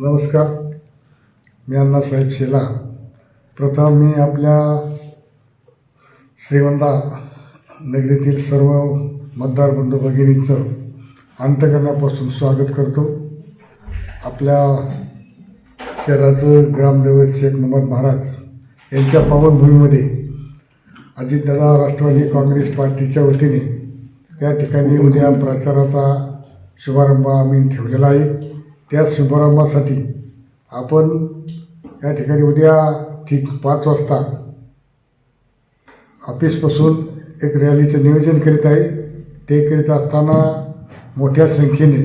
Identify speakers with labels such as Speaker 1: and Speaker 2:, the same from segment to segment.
Speaker 1: नमस्कार. मी अण्णासाहेब शेला प्रथम मी आपल्या श्रीवंता नगरीतील सर्व मतदार बंधू भगिनींचं अंतकरणापासून स्वागत करतो. आपल्या शहराचं ग्रामदेवत शेख मोहम्मद महाराज यांच्या पावनभूमीमध्ये अजितदादा राष्ट्रवादी काँग्रेस पार्टीच्या वतीने त्या ठिकाणी उद्या प्रचाराचा शुभारंभ आम्ही ठेवलेला आहे. त्या शुभारंभासाठी आपण या ठिकाणी उद्या ठीक पाच वाजता ऑफिसपासून एक रॅलीचं नियोजन करीत आहे. ते करीत असताना मोठ्या संख्येने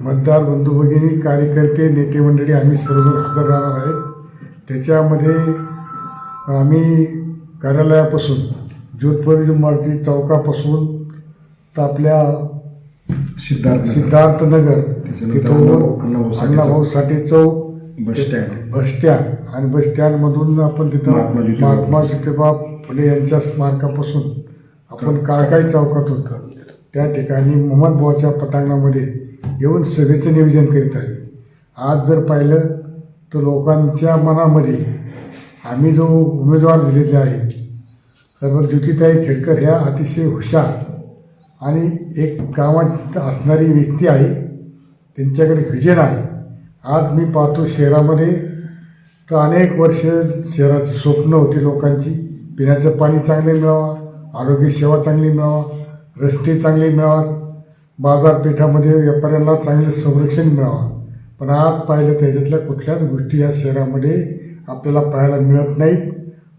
Speaker 1: मतदार बंधू भगिनी कार्यकर्ते नेते मंडळी आम्ही सर्वजण हजर राहणार आहेत. त्याच्यामध्ये आम्ही कार्यालयापासून जोधपुर मारुती चौकापासून तर आपल्या
Speaker 2: सिद्धार्थ
Speaker 1: सिद्धार्थनगर
Speaker 2: त्याच्यानंतर Annabhau- Sathe
Speaker 1: Chowk
Speaker 2: bus stand.
Speaker 1: Bus stand. आणि बस स्टँडमधून आपण तिथं
Speaker 2: महात्मा ज्योतिबा
Speaker 1: फुले. यांच्या स्मारकापासून आपण काळकाई चौकात होतो. त्या ठिकाणी मोहम्मद बुवाच्या पटांगणामध्ये येऊन सभेचं नियोजन करीत आहे. आज जर पाहिलं तर लोकांच्या मनामध्ये आम्ही जो उमेदवार दिलेले आहे सर्व ज्योतिताई खेडकर ह्या अतिशय हुशार आणि एक गावात असणारी व्यक्ती आहे त्यांच्याकडे व्हिजन आहे आज मी पाहतो शहरामध्ये तर अनेक वर्ष शहराची स्वप्न होती लोकांची. पिण्याचं पाणी चांगले मिळावं आरोग्यसेवा चांगली मिळावा रस्ते चांगले मिळावा बाजारपेठामध्ये व्यापाऱ्यांना चांगलं संरक्षण मिळावं. पण आज पाहिलं त्याच्यातल्या कुठल्याच गोष्टी या शहरामध्ये आपल्याला पाहायला मिळत नाहीत.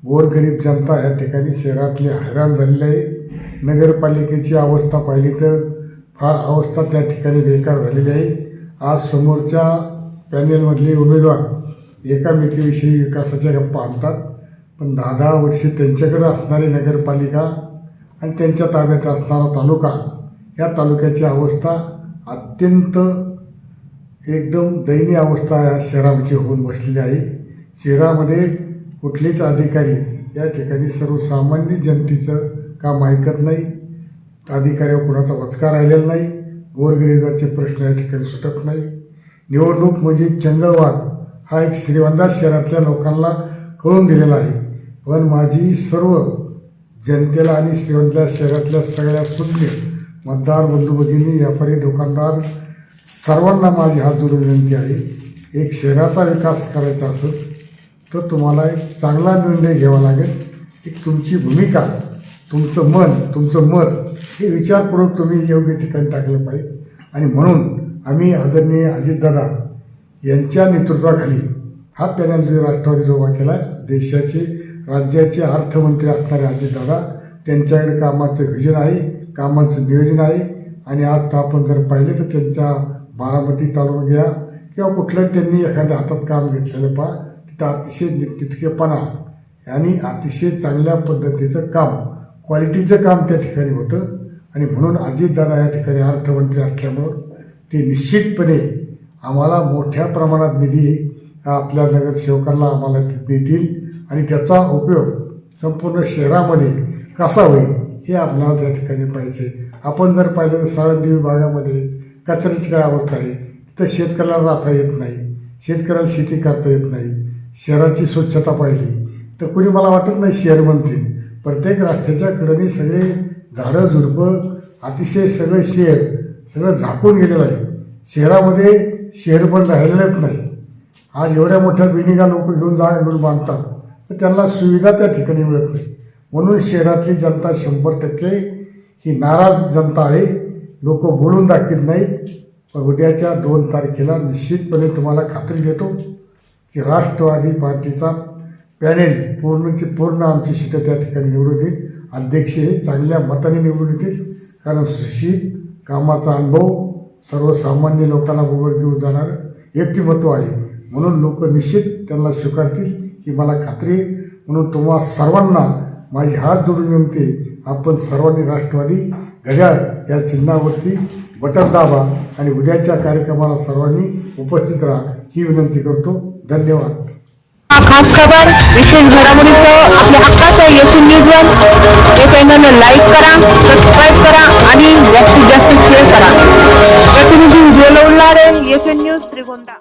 Speaker 1: गोरगरीब जनता या ठिकाणी शहरातली हैराण झालेली आहे. नगरपालिकेची अवस्था पाहिली तर फार अवस्था त्या ठिकाणी बेकार झालेली आहे. आज समोरच्या पॅनेलमधले उमेदवार एकामेकीविषयी विकासाच्या गप्पा आणतात. पण दहा दहा वर्षे त्यांच्याकडे असणारी नगरपालिका आणि त्यांच्या ताब्यात असणारा तालुका या तालुक्याची अवस्था अत्यंत एकदम दयनीय अवस्था या शहराची होऊन बसलेली आहे. शहरामध्ये कुठलेच अधिकारी या ठिकाणी सर्वसामान्य जनतेचं काम ऐकत नाही अधिकाऱ्यावर कोणाचा वचका राहिलेला नाही गोरगरिबाचे प्रश्न या ठिकाणी सुटत नाही. निवडणूक म्हणजे चंगळवाद हा एक श्रीवंदा शहरातल्या लोकांना कळून दिलेला आहे. पण माझी सर्व जनतेला आणि श्रीवंतल्या शहरातल्या सगळ्या सुज्ञ मतदार बंधू भगिनी व्यापारी दुकानदार सर्वांना माझी हात जोडून विनंती आहे एक शहराचा विकास करायचा असेल तर तुम्हाला एक चांगला निर्णय घ्यावा लागेल. एक तुमची भूमिका तुमचं मन तुमचं मत हे विचारपूर्वक तुम्ही योग्य ठिकाणी टाकलं पाहिजे. आणि म्हणून आम्ही आदरणीय अजितदादा यांच्या नेतृत्वाखाली हा पॅनल जो राष्ट्रवादी जो उभा केला देशाचे राज्याचे अर्थमंत्री असणारे अजितदादा त्यांच्याकडे कामाचं विजन आहे कामाचं नियोजन आहे. आणि आज आपण जर पाहिलं तर त्यांच्या बारामती तालुका घ्या किंवा कुठलं त्यांनी एखाद्या हातात काम घेतलेलं पहा तिथं अतिशय तितकेपणा आणि अतिशय चांगल्या पद्धतीचं काम क्वालिटीचं काम त्या ठिकाणी होतं. आणि म्हणून अजितदादा या ठिकाणी अर्थमंत्री असल्यामुळं ते निश्चितपणे आम्हाला मोठ्या प्रमाणात निधी आपल्या नगरसेवकांना आम्हाला देतील. आणि त्याचा उपयोग संपूर्ण शहरामध्ये कसा होईल हे आपल्याला त्या ठिकाणी पाहिजे. आपण जर पाहिलं तर साळंदी विभागामध्ये कचऱ्याची काय अवस्था आहे तर शेतकऱ्याला राहता येत नाही शेतकऱ्याला शेती करता येत नाही शहराची स्वच्छता पाहिली. तर कुणी मला वाटत नाही शहर म्हणतील. प्रत्येक रस्त्याच्या कडेने सगळे झाडं झुडपं अतिशय सगळं शहर सगळं झाकून गेलेलं आहे. शहरामध्ये शहर पण राहिलेलंच नाही. आज एवढ्या मोठ्या बिल्डिंगा लोक घेऊन जा घेऊन बांधतात. तर त्यांना सुविधा त्या ठिकाणी मिळत नाही. म्हणून शहरातली जनता शंभर टक्के ही नाराज जनता आहे. लोक बोलून दाखवत नाहीत. पण उद्याच्या दोन तारखेला निश्चितपणे तुम्हाला खात्री देतो की राष्ट्रवादी पार्टीचा पॅनेल पूर्णची पूर्ण आमची सीटं त्या ठिकाणी निवडून येईल. अध्यक्ष हे चांगल्या मताने निवडून येतील. कारण सुशील कामाचा अनुभव सर्वसामान्य लोकांना बरोबर घेऊन जाणारं व्यक्तिमत्व आहे. म्हणून लोक निश्चित त्यांना स्वीकारतील ही मला खात्री आहे. म्हणून तुम्हा सर्वांना माझी हात जोडून विनंती आपण सर्वांनी राष्ट्रवादी घड्याळ या चिन्हावरती बटन दाबा आणि उद्याच्या कार्यक्रमाला सर्वांनी उपस्थित राहा. ही विनंती करतो. धन्यवाद.
Speaker 3: खास खबर. विशेष घडामोडीचं आपल्या हक्काचं येथील न्यूजवर हे चॅनल लाईक करा सबस्क्राईब करा आणि जास्तीत जास्त शेअर करा. प्रतिनिधी उज्ज्वल उल्हारे येथून न्यूज त्रिगोंदा